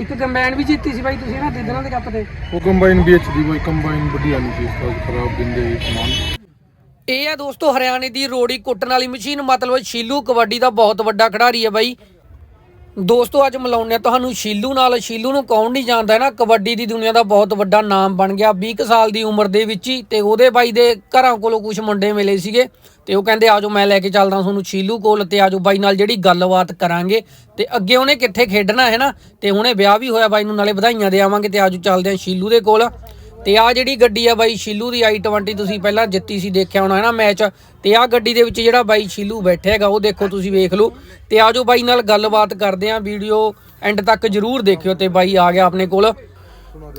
ਇੱਕ ਕੰਬਾਈਨ ਵੀ ਜਿੱਤੀ ਸੀ ਬਾਈ ਤੁਸੀਂ ਨਾ ਦਿਨਾਂ ਦੇ ਕੱਪ ਤੇ। ਉਹ ਕੰਬਾਈਨ ਵੇਚਦੀ ਬਾਈ ਕੰਬਾਈਨ ਵਧੀਆ ਨਹੀਂ ਸੀ ਇਸ ਵਾਰ ਖਰਾਬ ਦਿੰਦੇ ਸਮਾਨ। ਇਹ ਆ ਦੋਸਤੋ ਹਰਿਆਣੇ ਦੀ ਰੋੜੀ ਕੁੱਟਣ ਵਾਲੀ ਮਸ਼ੀਨ ਮਤਲਬ ਸ਼ੀਲੂ ਕਬੱਡੀ ਦਾ ਬਹੁਤ ਵੱਡਾ ਖਿਡਾਰੀ ਹੈ ਬਾਈ। ਦੋਸਤੋ, ਅੱਜ ਮਿਲਾਉਂਦੇ ਆ ਤੁਹਾਨੂੰ ਸ਼ੀਲੂ ਨਾਲ। ਸ਼ੀਲੂ ਨੂੰ ਕੌਣ ਨਹੀਂ ਜਾਣਦਾ ਹੈ ਨਾ, ਕਬੱਡੀ ਦੀ ਦੁਨੀਆ ਦਾ ਬਹੁਤ ਵੱਡਾ ਨਾਮ ਬਣ ਗਿਆ। 20 ਕੁ ਸਾਲ ਦੀ ਉਮਰ ਦੇ ਵਿੱਚ ਹੀ ਤੇ ਉਹਦੇ ਬਾਈ ਦੇ ਘਰਾਂ ਕੋਲੋਂ ਕੁਝ ਮੁੰਡੇ ਮਿਲੇ ਸੀਗੇ ਤੇ ਉਹ ਕਹਿੰਦੇ, ਆਜੋ, ਮੈਂ ਲੈ ਕੇ ਚੱਲਦਾ ਤੁਹਾਨੂੰ ਸ਼ੀਲੂ ਕੋਲ ਤੇ ਆਜੋ ਬਾਈ ਨਾਲ ਜਿਹੜੀ ਗੱਲਬਾਤ ਕਰਾਂਗੇ। ਤੇ ਅੱਗੇ ਉਹਨੇ ਕਿੱਥੇ ਖੇਡਣਾ ਹੈ ਨਾ, ਤੇ ਹੁਣੇ ਵਿਆਹ ਵੀ ਹੋਇਆ ਬਾਈ ਨੂੰ, ਨਾਲੇ ਵਧਾਈਆਂ ਦੇ ਆਵਾਂਗੇ ਤੇ ਆਜੋ ਚੱਲਦੇ ਆ ਸ਼ੀਲੂ ਦੇ ਕੋਲ। ਤੇ ਆ ਜਿਹੜੀ ਗੱਡੀ ਆ ਬਾਈ ਸ਼ੀਲੂ ਦੀ i20 ਤੁਸੀਂ ਪਹਿਲਾਂ ਜਿੱਤੀ ਸੀ, ਦੇਖਿਆ ਹੋਣਾ ਹੈ ਨਾ ਮੈਚ ਤੇ ਆ ਗੱਡੀ ਦੇ ਵਿੱਚ ਜਿਹੜਾ ਬਾਈ ਸ਼ੀਲੂ ਬੈਠਿਆ ਹੈਗਾ, ਉਹ ਦੇਖੋ ਤੁਸੀਂ ਵੇਖ ਲਓ। ਤੇ ਆਜੋ ਬਾਈ ਨਾਲ ਗੱਲਬਾਤ ਕਰਦੇ ਆ, ਵੀਡੀਓ ਐਂਡ ਤੱਕ ਜਰੂਰ ਦੇਖਿਓ ਤੇ ਬਾਈ ਆ ਗਿਆ ਆਪਣੇ ਕੋਲ।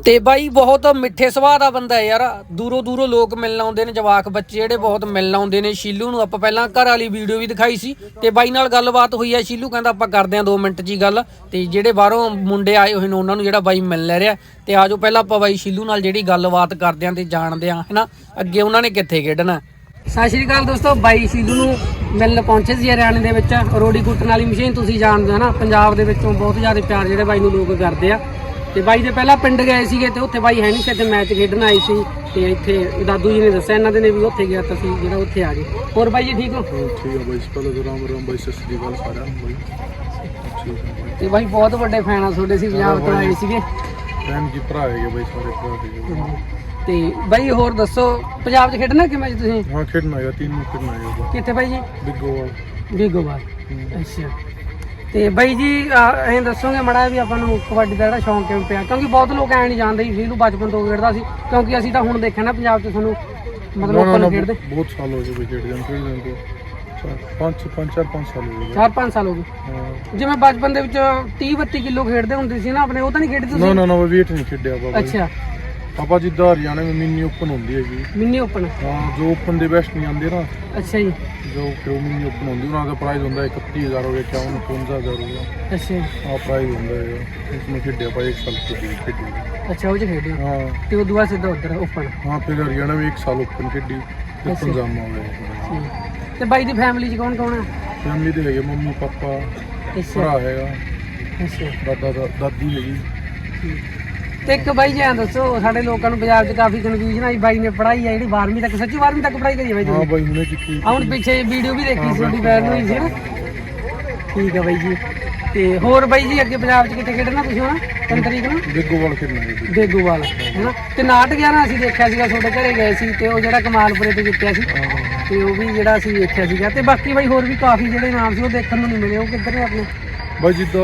ਤੇ ਬਾਈ ਬਹੁਤ ਮਿੱਠੇ ਸੁਭਾਅ ਦਾ ਬੰਦਾ ਹੈ ਯਾਰ। ਦੂਰੋਂ ਦੂਰੋਂ ਲੋਕ ਮਿਲਣ ਆਉਂਦੇ ਨੇ, ਜਵਾਕ ਬੱਚੇ ਜਿਹੜੇ ਬਹੁਤ ਮਿਲਣ ਆਉਂਦੇ ਨੇ। ਸ਼ੀਲੂ ਨੂੰ ਆਪਾਂ ਪਹਿਲਾਂ ਘਰ ਵਾਲੀ ਵੀਡੀਓ ਵੀ ਦਿਖਾਈ ਸੀ ਤੇ ਬਾਈ ਨਾਲ ਗੱਲਬਾਤ ਹੋਈ ਹੈ। ਸ਼ੀਲੂ ਕਹਿੰਦਾ ਆਪਾਂ ਕਰਦੇ ਆਂ 2 ਮਿੰਟ 'ਚ ਹੀ ਗੱਲ। ਤੇ ਜਿਹੜੇ ਬਾਹਰੋਂ ਮੁੰਡੇ ਆਏ ਹੋਏ ਨੇ, ਉਹਨਾਂ ਨੂੰ ਜਿਹੜਾ ਬਾਈ ਮਿਲ ਲੈ ਰਿਹਾ। ਤੇ ਆਜੋ ਪਹਿਲਾਂ ਆਪਾਂ ਬਾਈ ਸ਼ੀਲੂ ਨਾਲ ਜਿਹੜੀ ਗੱਲਬਾਤ ਕਰਦੇ ਆਂ ਤੇ ਜਾਣਦੇ ਆਂ ਹੈਨਾ? ਅੱਗੇ ਉਹਨਾਂ ਨੇ ਕਿੱਥੇ ਖੇਡਣਾ? ਸਤਿ ਸ਼੍ਰੀ ਅਕਾਲ ਦੋਸਤੋ, ਬਾਈ ਸ਼ੀਲੂ ਨੂੰ ਮਿਲਣ ਪਹੁੰਚੇ ਸੀ ਹਰਿਆਣੇ ਦੇ ਵਿੱਚ। ਰੋੜੀ ਕੁੱਟਣ ਵਾਲੀ ਮਸ਼ੀਨ ਤੁਸੀਂ ਜਾਣਦੇ ਹੋ ਨਾ ਪੰਜਾਬ ਦੇ ਵਿੱਚੋਂ ਬਹੁਤ ਜ਼ਿਆਦਾ ਪਿਆਰ ਜਿਹੜੇ ਬਾਈ ਨੂੰ ਲੋਕ ਕਰਦੇ ਆ। ਤੇ ਬਾਈ ਦੇ ਪਹਿਲਾਂ ਪਿੰਡ ਗਏ ਸੀਗੇ ਤੇ ਉੱਥੇ ਬਾਈ ਹੈ ਨਹੀਂ ਸੀ ਤੇ ਮੈਚ ਖੇਡਣ ਆਈ ਸੀ ਤੇ ਇੱਥੇ ਦਾਦੂ ਜੀ ਨੇ ਦੱਸਿਆ ਇਹਨਾਂ ਦੇ ਨੇ ਵੀ ਉੱਥੇ ਗਿਆ ਤਾਂ ਸੀ ਜਿਹੜਾ ਉੱਥੇ ਆ ਗਏ। ਹੋਰ ਬਾਈ ਜੀ ਠੀਕ ਹੋ? ਠੀਕ ਹੈ ਬਾਈ ਪਹਿਲਾਂ ਤਾਂ ਰਾਮ ਰਾਮ ਬਾਈ ਸਤਿ ਸ੍ਰੀ ਅਕਾਲ ਸਾਰਿਆਂ ਨੂੰ ਬਾਈ। ਤੇ ਬਾਈ ਬਹੁਤ ਵੱਡੇ ਫੈਨ ਆ ਤੁਹਾਡੇ ਸੀ ਪੰਜਾਬ ਤੋਂ ਆਏ ਸੀਗੇ। ਭੈਣ ਜੀ ਭਰਾ ਹੈਗੇ ਬਾਈ ਸਾਰੇ ਭਰਾ ਹੈਗੇ ਤੇ ਬਾਈ ਹੋਰ ਦੱਸੋ ਪੰਜਾਬ 'ਚ ਖੇਡਣਾ ਕਿ ਮੈਚ ਤੁਸੀਂ? ਹਾਂ ਖੇਡਣਾ ਹੈਗਾ ਤਿੰਨ ਨੂੰ ਖੇਡਣਾ ਹੈਗਾ। ਕਿੱਥੇ ਬਾਈ ਜੀ? ਬਿੱਗੋ ਵਾਲ ਵੀਗੋਵਾਲ ਅੱਛਾ। ਤੇ ਬਾਈ ਜੀ ਐਂ ਦੱਸੋਗੇ ਮੜਾ ਵੀ ਆਪਾਂ ਨੂੰ ਕਬੱਡੀ ਦਾ ਜਿਹੜਾ ਸ਼ੌਂਕ ਕਿਉਂ ਪਿਆ ਕਿਉਂਕਿ ਬਹੁਤ ਲੋਕ ਐਂ ਨਹੀਂ ਜਾਣਦੇ ਸੀ ਇਹਨੂੰ ਬਚਪਨ ਤੋਂ ਖੇਡਦਾ ਸੀ ਕਿਉਂਕਿ ਅਸੀਂ ਤਾਂ ਹੁਣ ਦੇਖਿਆ ਨਾ ਪੰਜਾਬ 'ਚ ਤੁਹਾਨੂੰ ਮਤਲਬ ਨਾ, ਨਾ, ਨਾ, ਖੇਡਦੇ। ਬਹੁਤ ਸਾਲ ਹੋ ਗਏ ਬਾਈ ਖੇਡਦੇ ਨੂੰ ਖੇਡਦੇ ਨੂੰ ਚਾਰ ਪੰਜ ਪੰਜ ਚਾਰ ਪੰਜ ਸਾਲ ਹੋ ਗਏ। 4-5 ਸਾਲ ਹੋ ਗਏ। ਜਿਵੇਂ ਬਚਪਨ ਦੇ ਵਿੱਚ 30 32 ਕਿਲੋ ਖੇਡਦੇ ਹੁੰਦੇ ਸੀ ਨਾ ਆਪਣੇ ਉਹ ਤਾਂ ਨਹੀਂ ਖੇਡਦੇ ਨਾ ਤੁਸੀਂ? ਨਾ ਨਾ ਵੇਟ ਨਹੀਂ ਖੇਡਿਆ ਬਾਬਾ ਅੱਛਾ। ਆਪਾਂ ਜਿੱਦਾਂ ਹਰਿਆਣਾ ਵਿੱਚ ਮਿੰਨੀ ਓਪਨ ਹੁੰਦੀ ਹੈਗੀ। Mini open? ਹਾਂ ਜੋ ਓਪਨ ਦੇ ਬੈਸਟ ਨਹੀਂ ਆਉਂਦੇ ਨਾ। ਅੱਛਾ ਜੀ। ਜੋ ਕਿ ਮਿੰਨੀ ਓਪਨ ਹੁੰਦੀ ਉਹਨਾਂ ਦਾ ਪ੍ਰਾਈਜ਼ ਹੁੰਦਾ 31000 ਹੋ ਗਿਆ 51 55000 ਹੋ ਗਿਆ। ਅੱਛਾ ਜੀ। ਆ ਪ੍ਰਾਈਜ਼ ਹੁੰਦਾ ਹੈ ਇਸ ਨੂੰ ਖੇਡਿਆ ਆਪਾਂ ਇੱਕ ਸਾਲ ਖੇਡੀ ਖੇਡੀ। ਅੱਛਾ ਉਹ 'ਚ ਖੇਡਦੇ ਹੋ। ਤੇ ਉਹ ਦੁਆ ਸਿੱਧਾ ਉੱਧਰ ਓਪਨ? ਹਾਂ ਫਿਰ ਹਰਿਆਣਾ ਵਿੱਚ ਇੱਕ ਸਾਲ ਓਪਨ ਖੇਡੀ ਫਿਰ ਅੱਛਾ। ਪੰਜਾਬ ਆ ਗਿਆ ਤੇ ਬਾਈ ਦੀ ਫੈਮਿਲੀ 'ਚ ਕੌਣ ਕੌਣ ਹੈ ਫੈਮਿਲੀ ਦੇ ਹੈਗੇ ਮੰਮੀ ਪਾਪਾ ਅੱਛਾ। ਭਰਾ ਹੈਗਾ। ਅੱਛਾ। ਦਾਦਾ ਦਾ- ਦਾਦੀ ਹੈਗੀ। ਤੇ ਇੱਕ ਬਾਈ ਜੀ ਐਂ ਦੱਸੋ ਸਾਡੇ ਲੋਕਾਂ ਨੂੰ ਪੰਜਾਬ 'ਚ ਕਾਫੀ ਕਨਫਿਊਜ਼ਨ ਆਈ ਬਾਈ ਨੇ ਪੜ੍ਹਾਈ ਹੈ ਜਿਹੜੀ 12ਵੀਂ ਤੱਕ ਸੱਚੀ 12ਵੀਂ ਤੱਕ ਪੜ੍ਹਾਈ ਕਰੀ ਹੈ ਬਾਈ ਹਾਂ ਤੁਸੀਂ ਬਾਈ ਹੁਣੇ ਕੀਤੀ। ਹੁਣ ਪਿੱਛੇ ਵੀਡੀਓ ਵੀ ਦੇਖੀ ਸੀ ਤੁਹਾਡੀ। ਵਾਇਰਲ ਹੋਈ ਸੀ ਨਾ। ਠੀਕ ਹੈ ਬਾਈ ਜੀ। ਤੇ ਹੋਰ ਬਾਈ ਜੀ ਅੱਗੇ ਪੰਜਾਬ 'ਚ ਕਿੱਥੇ ਖੇਡਣਾ ਤੁਸੀਂ ਹੁਣ? ਤਿੰਨ ਤਰੀਕ ਨੂੰ? ਬਿੱਗੋਵਾਲ ਖੇਡਣਾ ਜੀ। ਦੇਗੂਵਾਲ ਹੈਨਾ ਤੇ ਨਾਟ ਗਿਆ ਨਾ ਅਸੀਂ ਦੇਖਿਆ ਸੀਗਾ ਤੁਹਾਡੇ ਘਰੇ ਗਏ ਸੀ ਤੇ ਉਹ ਜਿਹੜਾ ਕਮਾਲਪੁਰੇ ਤੇ ਜਿੱਤਿਆ ਸੀ। ਤੇ ਉਹ ਵੀ ਜਿਹੜਾ ਅਸੀਂ ਵੇਖਿਆ ਸੀਗਾ। ਤੇ ਬਾਕੀ ਬਾਈ ਹੋਰ ਵੀ ਕਾਫੀ ਜਿਹੜੇ ਨਾਮ ਸੀ ਉਹ ਦੇਖਣ ਨੂੰ ਨਹੀਂ ਮਿਲੇ। ਉਹ ਕਿੱਧਰ ਨੇ ਆਪਣੇ? ਬਾਈ ਜਿੱਦਾਂ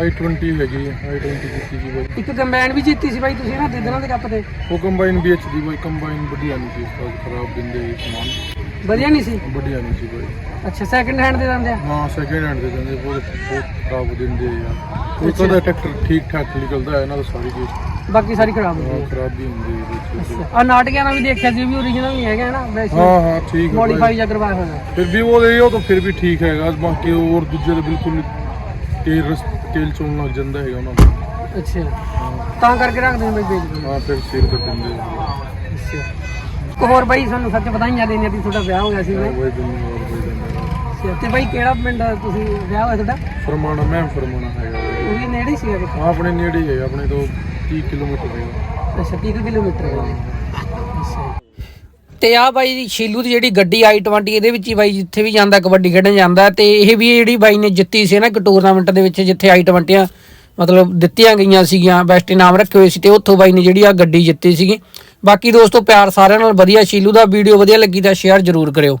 i20 ਹੈਗੀ i20 ਜਿੱਤੀ ਸੀ ਬਾਈ ਇੱਕ ਕੰਬਾਈਨ ਵੀ ਜਿੱਤੀ ਸੀ ਬਾਈ ਤੁਸੀਂ ਨਾ ਦਿਨਾਂ ਦੇ ਕੱਪ ਤੇ? ਉਹ ਕੰਬਾਈਨ ਵੇਚਦੀ ਬਾਈ ਕੰਬਾਈਨ ਵਧੀਆ ਨਹੀਂ ਸੀ ਵਾਰ ਖਰਾਬ ਦਿੰਦੇ ਸੀ ਸਮਾਨ। ਵਧੀਆ ਨਹੀਂ ਸੀ? ਵਧੀਆ ਨਹੀਂ ਸੀ ਬਾਈ। ਅੱਛਾ ਸੈਕਿੰਡ ਹੈਂਡ ਦੇ ਦਿੰਦੇ ਆ? ਹਾਂ ਸੈਕਿੰਡ ਹੈਂਡ ਦੇ ਦਿੰਦੇ ਬਹੁਤ ਬਹੁਤ ਖਰਾਬ ਦਿੰਦੇ ਆ। ਕੋਈ ਕਦਾ ਟਰੈਕਟਰ ਠੀਕ ਠਾਕ ਨਿਕਲਦਾ ਹੈ ਇਹਨਾਂ ਦਾ ਸਾਰੀ ਚੀਜ਼। ਬਾਕੀ ਸਾਰੀ ਖਰਾਬ ਹੋ ਹਾਂ, ਗਈ ਖਰਾਬ ਵੀ ਹੁੰਦੀ ਹੈ ਵਿੱਚ। ਆ ਨਾਟਕਿਆਂ ਨਾਲ ਵੀ ਦੇਖਿਆ ਸੀ ਵੀ ਓਰੀਜਨਲ ਨਹੀਂ ਹੈਗਾ ਨਾ ਵੈਸੇ ਹਾਂ ਹਾਂ ਠੀਕ ਹੈ ਬਾਈ। ਮੋਡੀਫਾਈ ਜਾਂ ਕਰਵਾਇਆ ਹੋਇਆ ਫਿਰ ਵੀ ਉਹ ਦੇ ਉਹ ਤਾਂ ਫਿਰ ਵੀ ਠੀਕ ਹੈਗਾ ਬਾਕੀ ਹੋਰ ਦੂਜੇ ਦੇ ਬਿਲਕੁਲ ਤੇਲ ਰਸ ਤੇਲ ਚੋਣ ਲੱਗ ਜਾਂਦਾ ਹੈਗਾ ਉਹਨਾਂ ਦਾ। ਅੱਛਾ। ਤਾਂ ਕਰਕੇ ਰੱਖਦੇ ਨੇ ਬਾਈ ਵੇਚ ਦਿੰਦੇ ਹਾਂ ਫਿਰ ਸੇਲ ਕਰ ਦਿੰਦੇ ਆ। ਅੱਛਾ। ਇੱਕ ਹੋਰ ਬਾਈ ਸਾਨੂੰ ਸੱਚ ਵਧਾਈਆਂ ਦੇਣੀਆਂ ਵੀ ਤੁਹਾਡਾ ਵਿਆਹ ਹੋ ਗਿਆ ਸੀ। ਹਾਂ, ਨਾ ਉਹ ਦਿਨ ਹੋਰ ਕੋਈ ਦਿਨ ਅੱਛਾ ਤੇ ਬਾਈ ਕਿਹੜਾ ਪਿੰਡ ਆ ਤੁਸੀਂ ਵਿਆਹ ਹੋਇਆ ਤੁਹਾਡਾ? ਫਰਮਾਣਾ ਮੈਂ ਫਰਮਾਣਾ ਹੈਗਾ ਬਾਈ। ਉਹ ਵੀ ਨੇੜੇ ਹੀ ਸੀਗਾ ਕਿਤੇ? ਹਾਂ, ਆਪਣੇ ਨੇੜੇ ਹੀ ਹੈਗਾ ਆਪਣੇ ਤੋਂ 30 ਕਿਲੋਮੀਟਰ ਹੈਗਾ। ਅੱਛਾ 30 ਕਿਲੋਮੀਟਰ ਹੈ। ਅੱਛਾ। ਤੇ ਆ ਬਾਈ ਦੀ ਸ਼ੀਲੂ ਦੀ ਜਿਹੜੀ ਗੱਡੀ i20 ਇਹਦੇ ਵਿੱਚ ਹੀ ਬਾਈ ਜਿੱਥੇ ਵੀ ਜਾਂਦਾ, ਕਬੱਡੀ ਖੇਡਣ ਜਾਂਦਾ, ਤੇ ਇਹ ਵੀ ਜਿਹੜੀ ਬਾਈ ਨੇ ਜਿੱਤੀ ਸੀ ਨਾ ਇੱਕ ਟੂਰਨਾਮੈਂਟ ਦੇ ਵਿੱਚ ਜਿੱਥੇ i20 ਮਤਲਬ ਦਿੱਤੀਆਂ ਗਈਆਂ ਸੀਗੀਆਂ ਬੈਸਟ ਇਨਾਮ ਰੱਖੇ ਹੋਏ ਸੀ, ਤੇ ਉੱਥੋਂ ਬਾਈ ਨੇ ਜਿਹੜੀ ਆ ਗੱਡੀ ਜਿੱਤੀ ਸੀਗੀ। ਬਾਕੀ ਦੋਸਤੋ, ਪਿਆਰ ਸਾਰਿਆਂ ਨਾਲ, ਵਧੀਆ ਸ਼ੀਲੂ ਦਾ ਵੀਡੀਓ ਵਧੀਆ ਲੱਗੀ ਤਾਂ ਸ਼ੇਅਰ ਜ਼ਰੂਰ ਕਰਿਓ।